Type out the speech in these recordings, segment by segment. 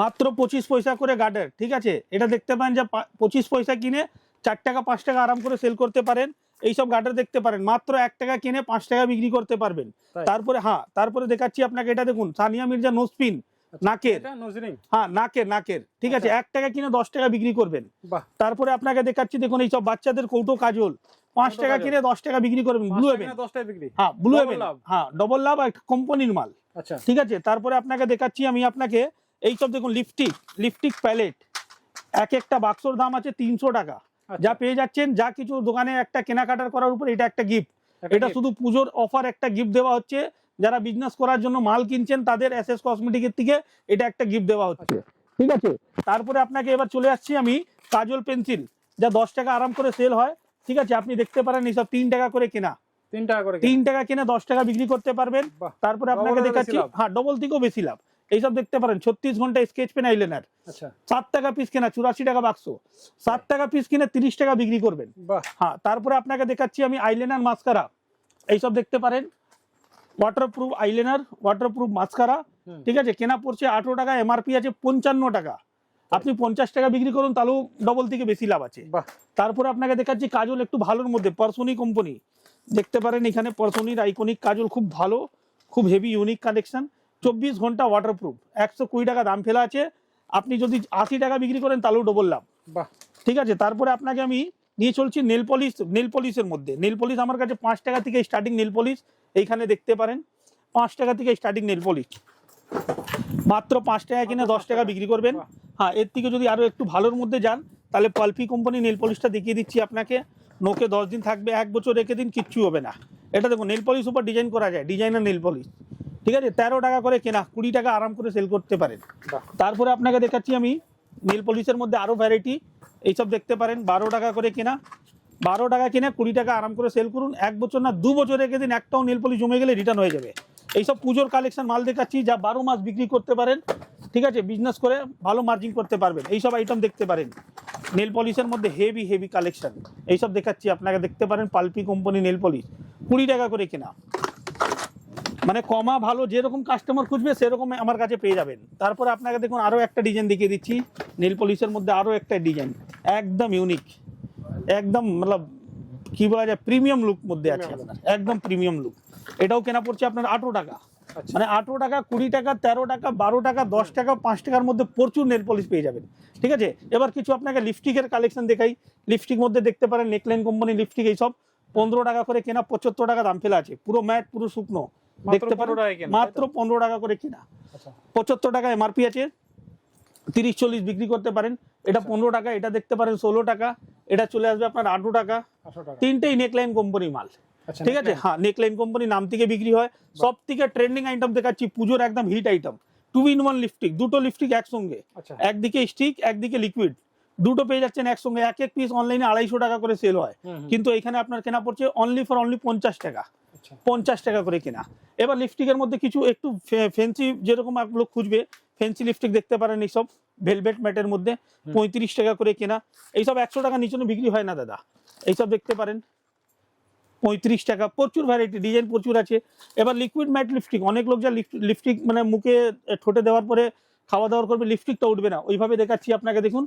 মাত্র পঁচিশ পয়সা করে গার্ডার ঠিক আছে? এটা দেখতে পারেন যে পঁচিশ পয়সা কিনে চার টাকা পাঁচ টাকা আরাম করে সেল করতে পারেন। এইসব গার্ডার দেখতে পারেন মাত্র এক টাকা কিনে পাঁচ টাকা বিক্রি করতে পারবেন। তারপরে হ্যাঁ তারপরে দেখাচ্ছি আপনাকে এটা দেখুন সানিয়া মির্জা নোসপিন নাকের। হ্যাঁ নাকের নাকের ঠিক আছে? আচ্ছা। এক টাকা কিনে দশ টাকা বিক্রি করবেন। তারপরে আপনাকে দেখাচ্ছি দেখুন এইসব বাচ্চাদের কৌটো কাজল। পাঁচ টাকা কিনে দশ টাকা বিক্রি করবেন ব্লু হ্যাঁ ব্লু লাভ। হ্যাঁ ডবল লাভ একটা কোম্পানির মাল। আচ্ছা। ঠিক আছে? তারপরে আপনাকে দেখাচ্ছি আমি আপনাকে এই সব দেখুন লিপস্টিক লিপস্টিক প্যালেট এক একটা বাক্সর দাম আছে তিনশো টাকা। আচ্ছা। যা পেয়ে যাচ্ছেন যা কিছু দোকানে একটা কেনাকাটার করার উপর এটা একটা গিফট এটা শুধু পুজোর অফার একটা গিফট দেওয়া হচ্ছে। যারা বিজনেস করার জন্য মাল কিনছেন তাদের এস এস কসমেটিকের থেকে এটা একটা গিফট দেওয়া হচ্ছে। ঠিক আছে? তারপরে আপনাকে এবার চলে আসছি আমি কাজল পেন্সিল যা দশ টাকা আরাম করে সেল হয়। ঠিক আছে? আপনি দেখতে পারেন এইসব তিন টাকা করে কেনা। তিন টাকা করে তিন টাকা কিনে দশ টাকা বিক্রি করতে পারবেন। তারপরে আপনাকে দেখাচ্ছি হ্যাঁ ডবল থেকেও বেশি লাভ। এইসব দেখতে পারেন। ছত্রিশ ঘণ্টা স্কেচ পেন আইলেনার সাত টাকা পিস কেনা চুরাশি টাকা বাক্স সাত টাকা পিস কিনে তিরিশ টাকা বিক্রি করবেন। হ্যাঁ তারপরে আপনাকে দেখাচ্ছি আমি আইলেনার মাস্কারা এইসব দেখতে পারেন। ওয়াটারপ্রুফ আইলেনার ওয়াটারপ্রুফ মাস্কারা ঠিক আছে কেনা পড়ছে আঠারো টাকা এমআরপি আছে পঞ্চান্ন টাকা। আপনি পঞ্চাশ টাকা বিক্রি করুন তাহলেও ডবল থেকে বেশি লাভ আছে। বাহ। তারপরে আপনাকে দেখাচ্ছি কাজল একটু ভালোর মধ্যে পার্সোনি কোম্পানি দেখতে পারেন এখানে পার্সোনির আইকনিক কাজল খুব ভালো খুব হেভি ইউনিক কালেকশন চব্বিশ ঘণ্টা ওয়াটারপ্রুফ একশো কুড়ি টাকা দাম ফেলা আছে। আপনি যদি আশি টাকা বিক্রি করেন তাহলেও ডবল লাভ। ঠিক আছে? তারপরে আপনাকে আমি নিয়ে চলছি নেল পলিশ নেল পলিশের মধ্যে। নেল পলিশ আমার কাছে পাঁচ টাকা থেকে স্টার্টিং নেল পলিশ এইখানে দেখতে পারেন। পাঁচ টাকা থেকে স্টার্টিং নেল পলিশ মাত্র পাঁচ টাকা কিনে দশ টাকা বিক্রি করবেন। হ্যাঁ এর থেকে যদি আরও একটু ভালোর মধ্যে যান তাহলে পালপি কোম্পানি নেল পলিশটা দেখিয়ে দিচ্ছি আপনাকে। নোকে দশ দিন থাকবে এক বছর রেখে দিন কিচ্ছু হবে না। এটা দেখুন নেল পলিশ উপর ডিজাইন করা যায় ডিজাইনার নেল পলিশ ঠিক আছে? তেরো টাকা করে কেনা, কুড়ি টাকা আরাম করে সেল করতে পারেন। তারপরে আপনাকে দেখাচ্ছি আমি নেল পলিশের মধ্যে আরও ভ্যারাইটি এইসব দেখতে পারেন, বারো টাকা করে কেনা। বারো টাকা কিনে কুড়ি টাকা আরাম করে সেল করুন। এক বছর না, দু বছর রেখে দিন, একটাও নেল পলিশ জমে গেলে রিটার্ন হয়ে যাবে। এইসব পুজোর কালেকশন মাল দেখাচ্ছি, যা বারো মাস বিক্রি করতে পারেন। ঠিক আছে? বিজনেস করে ভালো মার্জিন করতে পারবেন। এইসব আইটেম দেখতে পারেন। নেল পলিশের মধ্যে হেভি হেভি কালেকশন এইসব দেখাচ্ছি আপনাকে দেখতে পারেন, পালপি কোম্পানি নেল পলিশ কুড়ি টাকা করে কেনা। মানে কমা ভালো যেরকম কাস্টমার খুঁজবে সেরকম আমার কাছে পেয়ে যাবেন। তারপরে আপনাকে দেখুন আরও একটা ডিজাইন দেখিয়ে দিচ্ছি। নীল পলিশের মধ্যে আরও একটা ডিজাইন একদম ইউনিক একদম মতলব কি বলা যায় প্রিমিয়াম লুক মধ্যে আছে আপনার। একদম প্রিমিয়াম লুক এটাও কেনা পড়ছে আপনার আঠারো টাকা। আচ্ছা। মানে আঠারো টাকা কুড়ি টাকা তেরো টাকা বারো টাকা দশ টাকা পাঁচ টাকার মধ্যে প্রচুর নেল পলিশ পেয়ে যাবেন। ঠিক আছে? এবার কিছু আপনাকে লিপস্টিকের কালেকশন দেখাই। লিপস্টিক মধ্যে দেখতে পারেন নেকলাইন কোম্পানি লিপস্টিক এইসব। পনেরো টাকা করে কেনা পঁচাত্তর টাকা দাম ফেলা আছে। পুরো ম্যাট পুরো শুকনো। দেখতে পারেন? 15 টাকায় কেনা, মাত্র পনেরো টাকা করে কিনা। আচ্ছা। পঁচাত্তর টাকা এমআরপি আছে তিরিশ চল্লিশ বিক্রি করতে পারেন। এটা আচ্ছা। পনেরো টাকা এটা দেখতে পারেন ষোলো টাকা এটা চলে আসবে আপনার আঠারো টাকা। তিনটেই নেকলাইন কোম্পানি মাল। আচ্ছা ঠিক আছে? হ্যাঁ নেকলাইন কোম্পানি নাম থেকে বিক্রি হয়। সব থেকে ট্রেন্ডিং আইটেম দেখাচ্ছি পুজোর একদম hit item two in one lipstick দুটো লিপস্টিক একসঙ্গে। একদিকে স্টিক একদিকে লিকুইড দুটো পেয়ে যাচ্ছেন একসঙ্গে। এক এক পিস অনলাইনে আড়াইশো টাকা করে সেল হয়। কিন্তু এখানে আপনার কেনা পড়ছে অনলি ফর অনলি পঞ্চাশ টাকা। পঞ্চাশ টাকা করে কেনা। এবার লিপস্টিকের মধ্যে কিছু একটু ফেন্সি যেরকম আপনার খুঁজবে ফেন্সি লিপস্টিক দেখতে পারেন এইসব ভেলভেট ম্যাটের মধ্যে পঁয়ত্রিশ টাকা করে কেনা। এইসব একশো টাকা নিচে বিক্রি হয় না দাদা। এইসব দেখতে পারেন। পঁয়ত্রিশ টাকা প্রচুর ভ্যারাইটি ডিজাইন প্রচুর আছে। এবার লিকুইড ম্যাট লিপস্টিক অনেক লোক যা লিপস্টিক মানে মুখে ঠোঁটে দেওয়ার পরে খাওয়া দাওয়ার করবে লিপস্টিকটা উঠবে না। ওইভাবে দেখাচ্ছি আপনাকে দেখুন।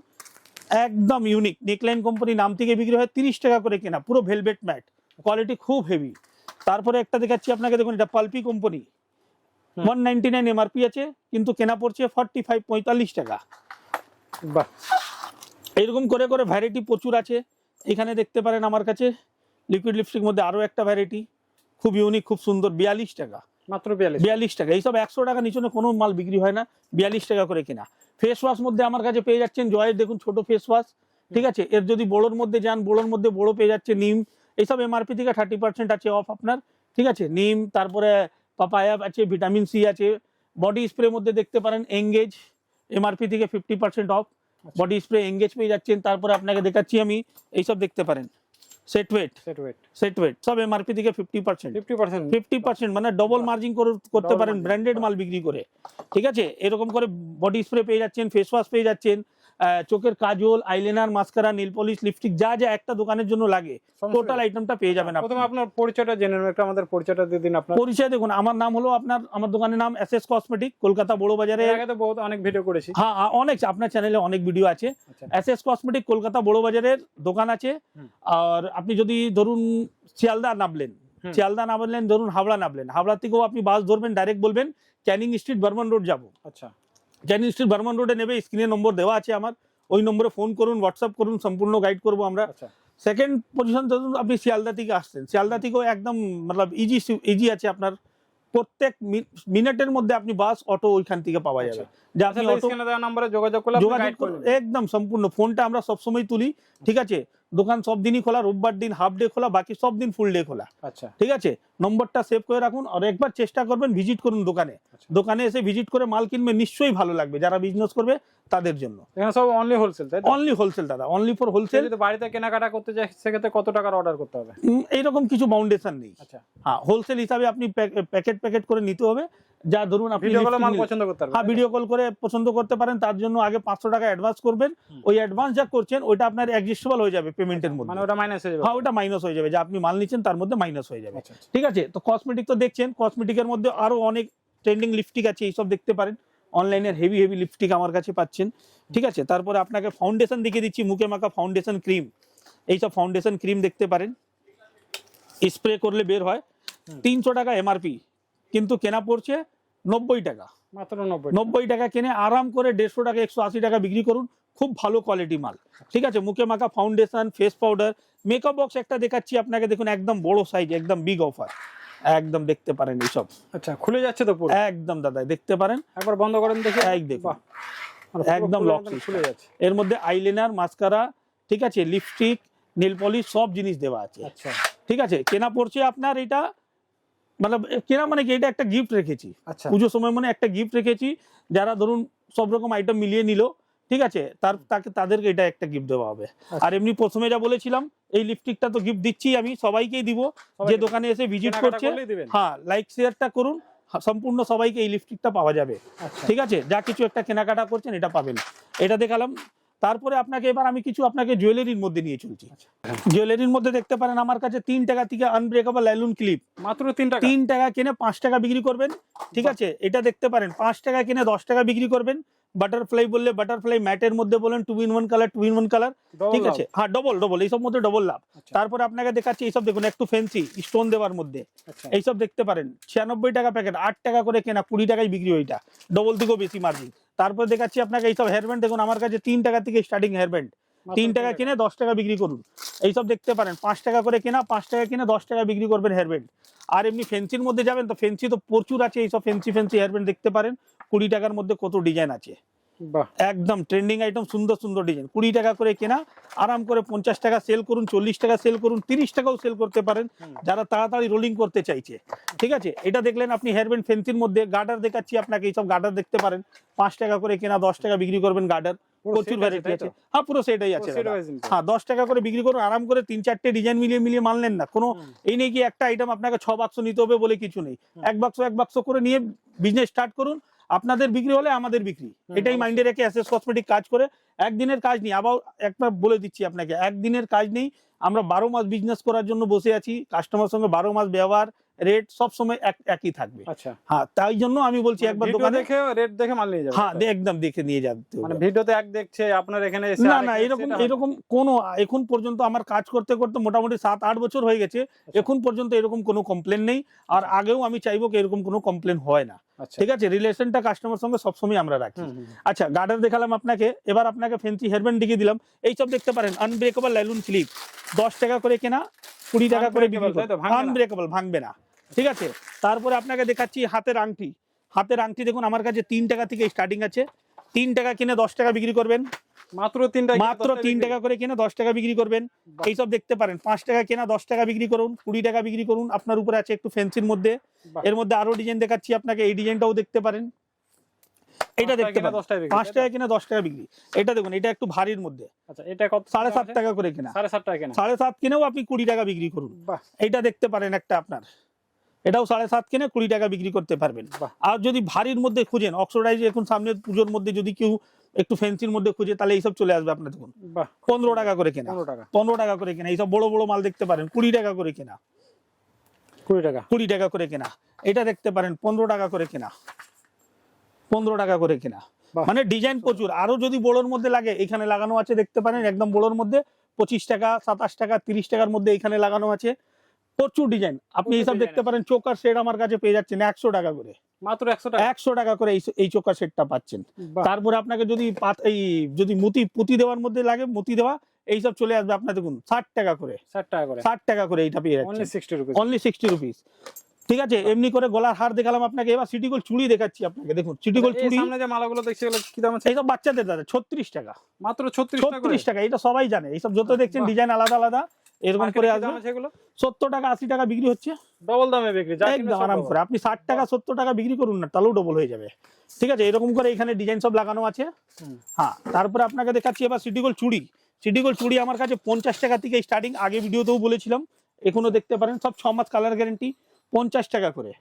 একদম ইউনিক নেকলাইন কোম্পানি নাম থেকে বিক্রি হয় তিরিশ টাকা করে কেনা পুরো ভেলভেট ম্যাট কোয়ালিটি খুব হেভি তারপরে একটা দেখাচ্ছি আপনাকে দেখুন এটা pulpy company. One ninety nine MRP আছে কিন্তু কেনা পড়ছে ফর্টি ফাইভ পঁয়তাল্লিশ টাকা। বাহ। এইরকম করে করে ভ্যারাইটি প্রচুর আছে। এখানে দেখতে পারেন আমার কাছে লিকুইড লিপস্টিক মধ্যে আরও একটা ভ্যারাইটি খুব ইউনিক খুব সুন্দর বিয়াল্লিশ টাকা। মাত্র বিয়াল্লিশ বিয়াল্লিশ টাকা। এইসব একশো টাকা নিচনে কোনো মাল বিক্রি হয় না বিয়াল্লিশ টাকা করে কেনা। ফেস ওয়াশ মধ্যে আমার কাছে পেয়ে যাচ্ছেন জয়ের দেখুন ছোট ফেস ওয়াশ ঠিক আছে? এর যদি বড়োর মধ্যে যান বড়োর মধ্যে বড়ো পেয়ে যাচ্ছে নিম এইসব এমআরপি থেকে থার্টি পার্সেন্ট আছে অফ আপনার ঠিক আছে? নিম তারপরে পাপায়া আছে ভিটামিন সি আছে বডি স্প্রে মধ্যে দেখতে পারেন এঙ্গেজ এমআরপি থেকে fifty percent off body spray Engage পেয়ে যাচ্ছেন তারপরে আপনাকে দেখাচ্ছি আমি এইসব দেখতে পারেন। Set Wet Set Wet Set Wet সব এমআরপি থেকে fifty percent fifty percent fifty percent মানে ডবল মার্জিন করতে পারেন ব্র্যান্ডেড মাল বিক্রি করে ঠিক আছে? এরকম করে বডি স্প্রে পেয়ে যাচ্ছেন ফেস ওয়াশ পেয়ে যাচ্ছেন চোখের কাজল eyeliner mascara nail polish lipstick যা যা একটা দোকানের জন্য লাগে টোটাল আইটেমটা পেয়ে যাবেন আপনি। প্রথমে আপনার পরিচয়টা জেনে নেবেন একটু আমাদের পরিচয়টা দিয়ে দিন আপনার। পরিচয় দেখুন আমার নাম হলো আপনার আমার দোকানের নাম এস এস কসমেটিক কলকাতা বড় বাজারে। আগে তো বহুত অনেক ভিডিও করেছি। হ্যাঁ অনেক আপনার চ্যানেলে অনেক ভিডিও আছে। এস এস কসমেটিক কলকাতা বড় বাজারের দোকান আছে। আর আপনি যদি ধরুন শিয়ালদা নামলেন। শিয়ালদা নামলেন ধরুন হাওড়া নামলেন হাওড়া থেকেও আপনি বাস ধরবেন ডাইরেক্ট বলবেন ক্যানিং স্ট্রিট বর্মন রোড যাব। আচ্ছা। ক্যানিং স্ট্রিট বার্মান রোডে নেবে স্ক্রিনে নম্বর দেওয়া আছে আমার। ওই নম্বরে ফোন করুন হোয়াটসঅ্যাপ করুন সম্পূর্ণ গাইড করব আমরা। আচ্ছা। সেকেন্ড পজিশন ধরুন আপনি শিয়ালদা থেকে আসছেন। শিয়ালদা থেকেও একদম মতলব ইজি ইজি আছে আপনার। প্রত্যেক মিনিটের মধ্যে আপনি বাস অটো ওইখান থেকে পাওয়া যাবে। যে আপনি আচ্ছা অটো নম্বরে যোগাযোগ করলে একদম সম্পূর্ণ। ফোনটা আমরা সবসময় তুলি ঠিক আছে? দোকান সব দিনই খোলা রোববার দিন হাফ ডে খোলা বাকি সব দিন ফুল ডে খোলা। আচ্ছা। ঠিক আছে? নম্বরটা সেভ করে রাখুন আর একবার চেষ্টা করবেন ভিজিট করুন দোকানে। আচ্ছা। দোকানে এসে ভিজিট করে মাল কিনবে নিশ্চয়ই ভালো লাগবে যারা বিজনেস করবে তাদের জন্য। এখানে সব অনলি হোলসেল তাই অনলি হোলসেল দাদা অনলি ফর হোলসেল যদি বাড়িতে কেনাকাটা করতে চায় সেক্ষেত্রে কত টাকার অর্ডার করতে হবে? এইরকম কিছু বাউন্ডেশন নেই। আচ্ছা। হ্যাঁ হোলসেল হিসাবে আপনি প্যাকেট প্যাকেট করে নিতে হবে। যা ধরুন আপনি ভিডিও কলে lipstick মাল পছন্দ করতে পারবে হ্যাঁ ভিডিও কল করে পছন্দ করতে পারেন তার জন্য আগে পাঁচশো টাকা অ্যাডভান্স করবেন। ওই অ্যাডভান্স যা করছেন ওইটা আপনার অ্যাডজাস্টেবল হয়ে যাবে। পেমেন্টের মধ্যে। মানে ওটা মাইনাস হয়ে যাবে। হ্যাঁ ওটা মাইনাস হয়ে যাবে। যে আপনি মাল নিচ্ছেন তার মধ্যে মাইনাস হয়ে যাবে। আচ্ছা আচ্ছা। ঠিক আছে? তো কসমেটিক তো দেখছেন। কসমেটিকের মধ্যে আরও অনেক ট্রেন্ডিং লিপস্টিক আছে এইসব দেখতে পারেন। অনলাইনের হেভি হেভি লিপস্টিক আমার কাছে পাচ্ছেন। ঠিক আছে? তারপরে আপনাকে ফাউন্ডেশন দেখিয়ে দিচ্ছি। মুখে মাখা ফাউন্ডেশন ক্রিম এইসব ফাউন্ডেশন ক্রিম দেখতে পারেন। স্প্রে করলে বের হয়। তিনশো টাকা এমআরপি কিন্তু কেনা পড়ছে নব্বই টাকা। মাত্র নব্বই টাকা। কিনে আরাম করে দেড়শো টাকা একশো আশি টাকা বিক্রি করুন। খুব ভালো কোয়ালিটি মাল। ঠিক আছে? মুখে মাখা foundation face powder makeup box একটা দেখাচ্ছি আপনাকে। দেখুন একদম বড় সাইজ একদম বিগ অফার একদম দেখতে পারেন এইসব। আচ্ছা খুলে যাচ্ছে তো পুরো? একদম দাদা দেখতে পারেন? একবার বন্ধ করেন দেখি। এই দেখুন। মানে একদম system। খুলে যাচ্ছে। এর মধ্যে আইলাইনার মাস্কারা ঠিক আছে? লিপস্টিক নেল পলিশ সব জিনিস দেওয়া আছে। আচ্ছা। ঠিক আছে? কেনা পড়ছে আপনার এটা মানে কেনা মানে কি? এটা একটা গিফট রেখেছি। আচ্ছা। পুজোর সময় মানে একটা গিফট রেখেছি যারা ধরুন সব রকম আইটেম মিলিয়ে নিল ঠিক আছে? তার তাকে তাদেরকে এটা একটা গিফট দেওয়া হবে। আচ্ছা। আর এমনি প্রথমে যা বলেছিলাম এই লিপস্টিকটা তো গিফট দিচ্ছি আমি সবাইকেই দিব। যে দোকানে এসে ভিজিট করছে হ্যাঁ লাইক শেয়ারটা করুন সম্পূর্ণ সবাইকে এই লিপস্টিকটা পাওয়া যাবে। আচ্ছা। ঠিক আছে? যা কিছু একটা কেনাকাটা করছেন এটা পাবেন। এটা দেখালাম তারপরে আপনাকে এবার আমি কিছু আপনাকে জুয়েলারির মধ্যে নিয়ে চলছি। আচ্ছা। জুয়েলারির মধ্যে দেখতে পারেন আমার কাছে তিন টাকা থেকে আনব্রেকেবল লাইলুন ক্লিপ মাত্র তিন টাকা? তিন টাকা কিনে পাঁচ টাকা বিক্রি করবেন ঠিক আছে? এটা দেখতে পারেন পাঁচ টাকা কিনে দশ টাকা বিক্রি করবেন বাটারফ্লাই বললে বাটারফ্লাই ম্যাটের মধ্যে বলেন two in one colour two in one colour ঠিক আছে? হ্যাঁ ডবল ডবল এইসব মধ্যে ডবল লাভ আচ্ছা, তারপরে আপনাকে দেখাচ্ছি এইসব দেখুন একটু ফেন্সি স্টোন দেওয়ার মধ্যে। আচ্ছা। এইসব দেখতে পারেন ছিয়ানব্বই টাকা প্যাকেট আট টাকা করে কেনা কুড়ি টাকায় বিক্রি ওইটা ডবল থেকেও বেশি মার্জিন তারপরে দেখাচ্ছি আপনাকে এইসব হেয়ারব্যান্ড দেখুন আমার কাছে তিন টাকা থেকে স্টার্টিং হেয়ারব্যান্ড তিন টাকা কিনে দশ টাকা বিক্রি করুন। এইসব দেখতে পারেন পাঁচ টাকা করে কেনা পাঁচ টাকা কিনে দশ টাকা বিক্রি করবেন হেয়ারব্যান্ড আর এমনি ফেন্সির মধ্যে যাবেন তো ফেন্সি তো প্রচুর আছে এইসব ফেন্সি ফেন্সি হেয়ারব্যান্ড দেখতে পারেন। কুড়ি টাকার মধ্যে কত ডিজাইন আছে? একদম ট্রেন্ডিং আইটেম সুন্দর সুন্দর ডিজাইন কুড়ি টাকা করে কেনা আরাম করে পঞ্চাশ টাকা সেল করুন চল্লিশ টাকা সেল করুন তিরিশ টাকাও সেল করতে পারেন। যারা তাড়াতাড়ি রোলিং করতে চাইছে ঠিক আছে? এটা দেখলেন আপনি হেয়ারব্যান্ড ফেন্সির মধ্যে গার্ডার দেখাচ্ছি আপনাকে এইসব গার্ডার দেখতে পারেন। পাঁচ টাকা করে কেনা দশ টাকা বিক্রি করবেন গার্ডার প্রচুর ভ্যারাইটি আছে হ্যাঁ পুরো সেটাই আছে। হ্যাঁ দশ টাকা করে বিক্রি করুন আরাম করে তিন চারটে ডিজাইন মিলিয়ে মিলিয়ে মানলেন না। কোনো এই নেই কি একটা আইটেম আপনাকে ছ বাক্স নিতে হবে বলে কিছু নেই। এক বাক্স এক বাক্স করে নিয়ে বিজনেস স্টার্ট করুন আপনাদের বিক্রি হলে আমাদের বিক্রি। এটাই মাইন্ডে রেখে এসএস কসমেটিক কাজ করে। একদিনের কাজ নেই। আবার একটা বলে দিচ্ছি আপনাকে একদিনের কাজ নেই। আমরা বারো মাস বিজনেস করার জন্য বসে আছি। কাস্টমার সঙ্গে বারো মাস ব্যবহার রেট সব সময় এক একই থাকবে। আচ্ছা। হ্যাঁ তাই জন্য আমি বলছি একবার ভিডিও দোকানে দেখে রেট দেখে মাল নিয়ে যাবে। হ্যাঁ একদম দেখে নিয়ে যেতে হবে। মানে ভিডিওতে এক দেখছে আপনার এখানে এসে না না এরকম। এরকম কোনো এখন পর্যন্ত আমার কাজ করতে করতে মোটামুটি সাত আট বছর হয়ে গেছে। এখন পর্যন্ত এরকম কোনো কমপ্লেন নেই। আর আগেও আমি চাইব কি এরকম কোনো কমপ্লেন হয় না। আচ্ছা ঠিক আছে রিলেশনটা কাস্টমার সঙ্গে সবসময় আমরা রাখি। আচ্ছা গার্ডার দেখালাম আপনাকে এবার আপনাকে ফেন্সি হেয়ারব্যান্ড দেখিয়ে দিলাম। এইসব দেখতে পারেন আনব্রেকেবল লাইলুন স্লিপ দশ টাকা করে কেনা কুড়ি টাকা করে? আনব্রেকেবল ভাঙবে না। ঠিক আছে? তারপরে আপনাকে দেখাচ্ছি হাতের আংটি। হাতের আংটি দেখুন আমার কাছে তিন টাকা থেকে স্টার্টিং আছে। তিন টাকা কিনে দশ টাকা বিক্রি করবেন। মাত্র তিনটা মাত্র তিন টাকা করে কিনে দশ টাকা বিক্রি করবেন। এইসব দেখতে পারেন পাঁচ টাকা কেনা দশ টাকা বিক্রি করুন কুড়ি টাকা বিক্রি করুন আপনার উপরে আছে একটু ফেন্সির মধ্যে। এর মধ্যে আরও ডিজাইন দেখাচ্ছি আপনাকে এই ডিজাইনটাও দেখতে পারেন। এটা দেখতে পারেন। পাঁচ টাকা কিনে দশ টাকা বিক্রি। এটা দেখুন এটা একটু ভারীর মধ্যে। আচ্ছা এটা কত সাড়ে সাত টাকা করে কেনা। সাড়ে সাত টাকা কেনা। সাড়ে সাত কিনেও আপনি কুড়ি টাকা বিক্রি করুন। এইটা দেখতে পারেন একটা আপনার। এটাও সাড়ে সাত কিনে কুড়ি টাকা বিক্রি করতে পারবেন। আর যদি ভারীর মধ্যে খুঁজেন অক্সোডাইজ এখন সামনে পুজোর মধ্যে যদি কেউ একটু ফ্যান্সির মধ্যে খুঁজে তাহলে এইসব চলে আসবে আপনার দেখুন। পনেরো টাকা করে কেনা। পনেরো টাকা। করে কেনা। এইসব বড় বড় মাল দেখতে পারেন কুড়ি টাকা করে কেনা। কুড়ি টাকা। কুড়ি টাকা করে কেনা। এটা দেখতে পারেন পনেরো টাকা করে কেনা। পনেরো টাকা করে কেনা। মানে ডিজাইন প্রচুর। আরও যদি বড়োর মধ্যে লাগে এখানে লাগানো আছে দেখতে পারেন একদম বড়োর মধ্যে। পঁচিশ টাকা সাতাশ টাকা তিরিশ টাকার মধ্যে এখানে লাগানো আছে। প্রচুর ডিজাইন। আপনি এইসব দেখতে পারেন চোকার সেট আমার কাছে পেয়ে যাচ্ছেন একশো টাকা করে। মাত্র একশো টাকা? একশো টাকা করে এই সেটটা পাচ্ছেন। তারপরে আপনাকে যদি এই যদি মুতি পুঁতি দেওয়ার মধ্যে লাগে মুতি দেওয়া এইসব চলে আসবে আপনার দেখুন ষাট টাকা করে। ষাট টাকা করে। ষাট টাকা করে এইটা পেয়ে যাচ্ছে অনলি সিক্সটি রুপিস ঠিক আছে এমনি করে গলার হার দেখালাম আপনাকে। এবার সিটি গোল্ড চুড়ি দেখাচ্ছি আপনাকে দেখুন সিটি গোল্ড চুড়ি। সামনে যে মালাগুলো দেখছি এগুলো কি দাম আছে? এইসব বাচ্চাদের দাদা ছত্রিশ টাকা। মাত্র ছত্রিশ টাকা এটা সবাই জানে। এইসব যত দেখছেন ডিজাইন আলাদা আলাদা। এরকম করে আসবে। সত্তর টাকা আশি টাকা বিক্রি হচ্ছে। ডবল দামে বিক্রি একদম আরাম করে। আপনি ষাট টাকা সত্তর টাকা বিক্রি করুন না তাহলেও ডবল হয়ে যাবে। ঠিক আছে এরকম করে এখানে ডিজাইন সব লাগানো আছে। হ্যাঁ তারপরে আপনাকে দেখাচ্ছি এবার চুড়ি। চুড়ি আমার কাছে পঞ্চাশ টাকা থেকে স্টার্টিং আগে ভিডিওতেও বলেছিলাম এখনও দেখতে পারেন সব ছ মাস কালার গ্যারেন্টি পঞ্চাশ টাকা করে।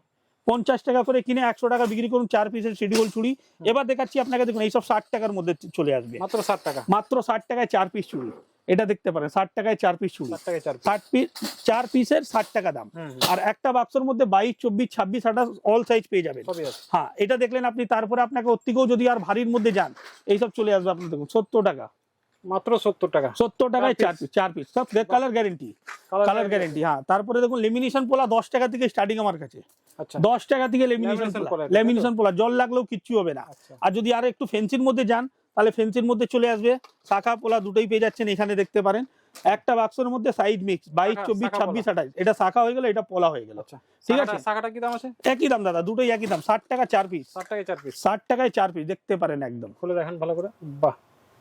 পঞ্চাশ টাকা করে কিনে একশো টাকা বিক্রি করুন চার পিসের গোল্ড চুড়ি। এবার দেখাচ্ছি আপনাকে দেখুন এইসব ষাট টাকার মধ্যে চলে আসবে। মাত্র ষাট টাকা। মাত্র ষাট টাকায় চার পিস চুড়ি। এটা দেখতে পারেন ষাট টাকায় চার পিস চুড়ি। ষাট পিস চার পিসের ষাট টাকা দাম। আর একটা বাক্সের মধ্যে বাইশ চব্বিশ ছাব্বিশ আঠাশ অল সাইজ পেয়ে যাবেন। হ্যাঁ এটা দেখলেন আপনি তারপরে আপনাকে ওর থেকেও যদি আর ভারীর মধ্যে যান এইসব চলে আসবে আপনি দেখুন সত্তর টাকা। মাত্র সত্তর টাকা। সত্তর টাকায় চার চার পিস চার পিস সব কালার গ্যারেন্টি কালার গ্যারেন্টি হ্যাঁ। তারপরে দেখুন লেমিনেশন পোলা দশ টাকা থেকে স্টার্টিং আমার কাছে। আচ্ছা। দশ টাকা থেকে লেমিনেশন Lamination পোলা। পোলা, লেমিনেশন পোলা জল লাগলেও কিচ্ছু হবে না। আচ্ছা। আর যদি আর একটু ফেন্সির মধ্যে যান তাহলে ফেন্সির মধ্যে চলে আসবে। শাখা পোলা দুটোই পেয়ে যাচ্ছেন এখানে দেখতে পারেন। একটা বাক্সের মধ্যে সাইড মিক্স বাইশ চব্বিশ ছাব্বিশ আঠাশ। এটা শাখা হয়ে গেল এটা পোলা হয়ে গেল। আচ্ছা। ঠিক আছে। শাখাটা কি দাম আছে? একই দাম দাদা দুটোই একই দাম ষাট টাকা চার পিস ষাট টাকায় চার পিস ষাট টাকায় চার পিস দেখতে পারেন একদম। খুলে দেখেন ভালো করে। বাহ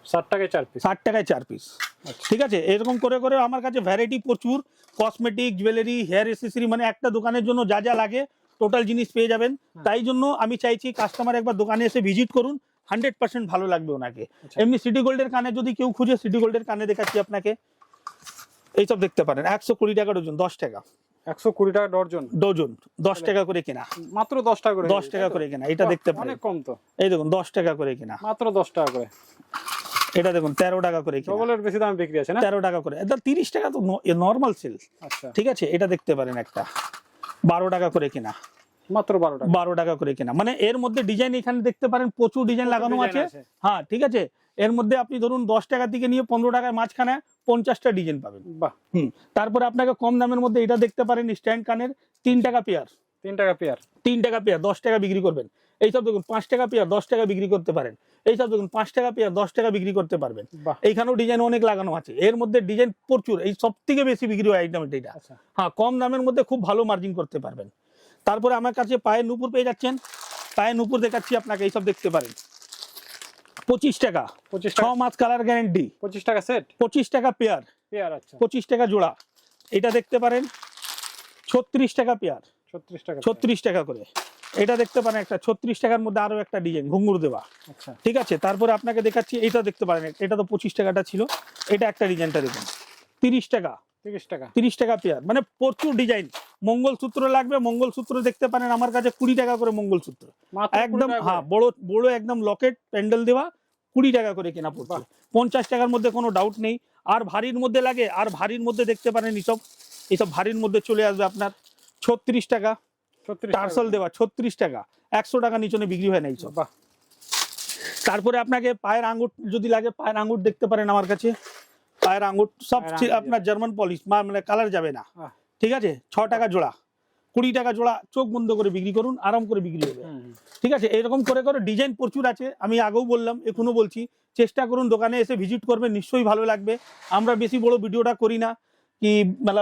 ষাট টাকায় চার পিস ষাট টাকায় চার পিস আচ্ছা। ঠিক আছে? এরকম করে করে আমার কাছে ভ্যারাইটি প্রচুর। কসমেটিক জুয়েলারি হেয়ার এসেসরি মানে একটা দোকানের জন্য যা যা লাগে টোটাল জিনিস পেয়ে যাবেন। তাই জন্য আমি চাইছি কাস্টমার একবার দোকানে এসে ভিজিট করুন। হান্ড্রেড পার্সেন্ট ভালো লাগবে ওনাকে। আচ্ছা। এমনি সিটি গোল্ডের কানে যদি কেউ খুঁজে সিটি গোল্ডের কানে দেখাচ্ছি আপনাকে। এইসব দেখতে পারেন একশো কুড়ি টাকা ডজন দশ টাকা। একশো কুড়ি টাকা ডর্জন ডজন দশ টাকা করে কেনা। মাত্র দশ টাকা করে দশ টাকা করে কেনা এটা দেখতে পারেন। অনেক কম তো। এই দেখুন দশ টাকা করে কেনা। মাত্র দশ টাকা করে। এটা দেখুন তেরো টাকা করে ডবলের বেশি দামে বিক্রি আছে না? তেরো টাকা করে। এটা তিরিশ টাকা তো নর্মাল সেল আচ্ছা। ঠিক আছে এটা দেখতে পারেন একটা। বারো টাকা করে কেনা। মাত্র বারো টাকা। বারো টাকা করে কেনা। মানে এর মধ্যে ডিজাইন এখানে দেখতে পারেন প্রচুর ডিজাইন লাগানো আছে। হ্যাঁ ঠিক আছে। এর মধ্যে আপনি ধরুন দশ টাকা থেকে নিয়ে পনেরো টাকায় মাঝখানে পঞ্চাশটা ডিজাইন পাবেন। বাহ। হুম তারপরে আপনাকে কম দামের মধ্যে এটা দেখতে পারেন স্ট্যান্ড কানের তিন টাকা পেয়ার তিন টাকা পেয়ার তিন টাকা পেয়ার দশ টাকা বিক্রি করবেন। এইসব দেখুন পাঁচ টাকা পেয়ার দশ টাকা বিক্রি করতে পারেন। এইসব দেখুন পাঁচ টাকা পেয়ার দশ টাকা বিক্রি করতে পারবেন। এইখানেও ডিজাইন অনেক লাগানো আছে। এর মধ্যে ডিজাইন প্রচুর এই সব থেকে বেশি বিক্রি হয় আইটেম এটা আচ্ছা। হ্যাঁ কম দামের মধ্যে খুব ভালো মার্জিন করতে পারবেন। তারপরে আমার কাছে পায়ের নুপুর পেয়ে যাচ্ছেন। পায়ের নুপুর দেখাচ্ছি আপনাকে এইসব দেখতে পারেন। পঁচিশ টাকা। পঁচিশ ছ মাস কালার গ্যারেন্টি। পঁচিশ টাকা সেট? পঁচিশ টাকা পেয়ার। পেয়ার আচ্ছা। পঁচিশ টাকা জোড়া। এটা দেখতে পারেন ছত্রিশ টাকা পেয়ার। ছত্রিশ টাকা ছত্রিশ টাকা করে। এটা দেখতে পারেন একটা ছত্রিশ টাকার মধ্যে আরও একটা ডিজাইন ঘুঙ্গুর দেওয়া। আচ্ছা। ঠিক আছে? তারপরে আপনাকে দেখাচ্ছি এটা দেখতে পারেন এটা তো পঁচিশ টাকাটা ছিল। এটা একটা ডিজাইনটা দেখুন। তিরিশ টাকা। তিরিশ টাকা। তিরিশ টাকা পেয়ার। মানে প্রচুর ডিজাইন। মঙ্গলসূত্র লাগবে মঙ্গলসূত্র দেখতে পারেন আমার কাছে কুড়ি টাকা করে মঙ্গলসূত্র। একদম হ্যাঁ বড় বড় একদম লকেট প্যান্ডেল দেওয়া কুড়ি টাকা করে কেনা পড়ছে পঞ্চাশ টাকার মধ্যে কোনো ডাউট নেই। আর ভারীর মধ্যে লাগে আর ভারীর মধ্যে দেখতে পারেন এইসব এইসব ভারীর মধ্যে চলে আসবে আপনার ছত্রিশ টাকা। টার্সেল দেওয়া ছত্রিশ টাকা। একশো টাকা নিচনে বিক্রি হয় না এইসব। তারপরে আপনাকে পায়ের আঙ্গুর যদি লাগে পায়ের আঙ্গুর দেখতে পারেন আমার কাছে। পায়ের আঙ্গুর সব আপনার জার্মান পলিশ মানে কালার যাবে না। ঠিক আছে? ছ টাকা জোড়া কুড়ি টাকা জোড়া চোখ বন্ধ করে বিক্রি করুন আরাম করে বিক্রি হবে। ঠিক আছে? এরকম করে করে ডিজাইন প্রচুর আছে আমি আগেও বললাম এখনও বলছি চেষ্টা করুন দোকানে এসে ভিজিট করবে নিশ্চয়ই ভালো লাগবে। আমরা বেশি বড় ভিডিওটা করি না কি মানে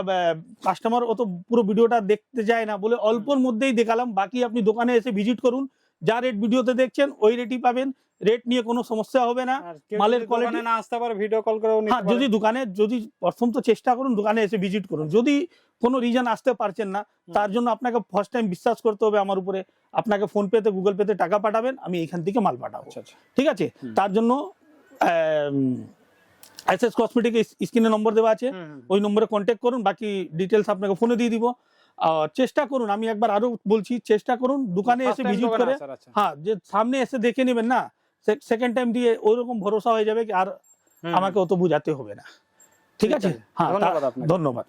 কাস্টমার অত পুরো ভিডিওটা দেখতে যায় না বলে অল্পর মধ্যেই দেখালাম বাকি আপনি দোকানে এসে ভিজিট করুন যা রেট ভিডিওতে দেখছেন ওই রেটই পাবেন। রেট নিয়ে কোনো সমস্যা হবে না। মালের দোকানে না আসতে পারে ভিডিও কল নিতে হ্যাঁ যদি দোকানে যদি প্রথম তো চেষ্টা করুন দোকানে এসে ভিজিট করুন। যদি কোনো রিজন আসতে পারছেন না তার জন্য আপনাকে ফার্স্ট টাইম বিশ্বাস করতে হবে আমার উপরে। আপনাকে ফোন পেতে গুগল পেতে টাকা পাঠাবেন আমি এখান থেকে মাল পাঠাবো। আচ্ছা আচ্ছা। ঠিক আছে? তার জন্য এস এস কসমেটিক স্ক্রিনে নম্বর দেওয়া আছে। ওই নম্বরে কন্ট্যাক্ট করুন বাকি ডিটেলস আপনাকে ফোনে দিয়ে দিব। চেষ্টা করুন আমি একবার আরও বলছি চেষ্টা করুন দোকানে এসে ভিজিট করে। হ্যাঁ যে সামনে এসে দেখে নেবেন না সেকেন্ড টাইম দিয়ে ওইরকম ভরসা হয়ে যাবে আর আমাকে অত বুঝাতে হবে না। ঠিক আছে। হ্যাঁ ধন্যবাদ।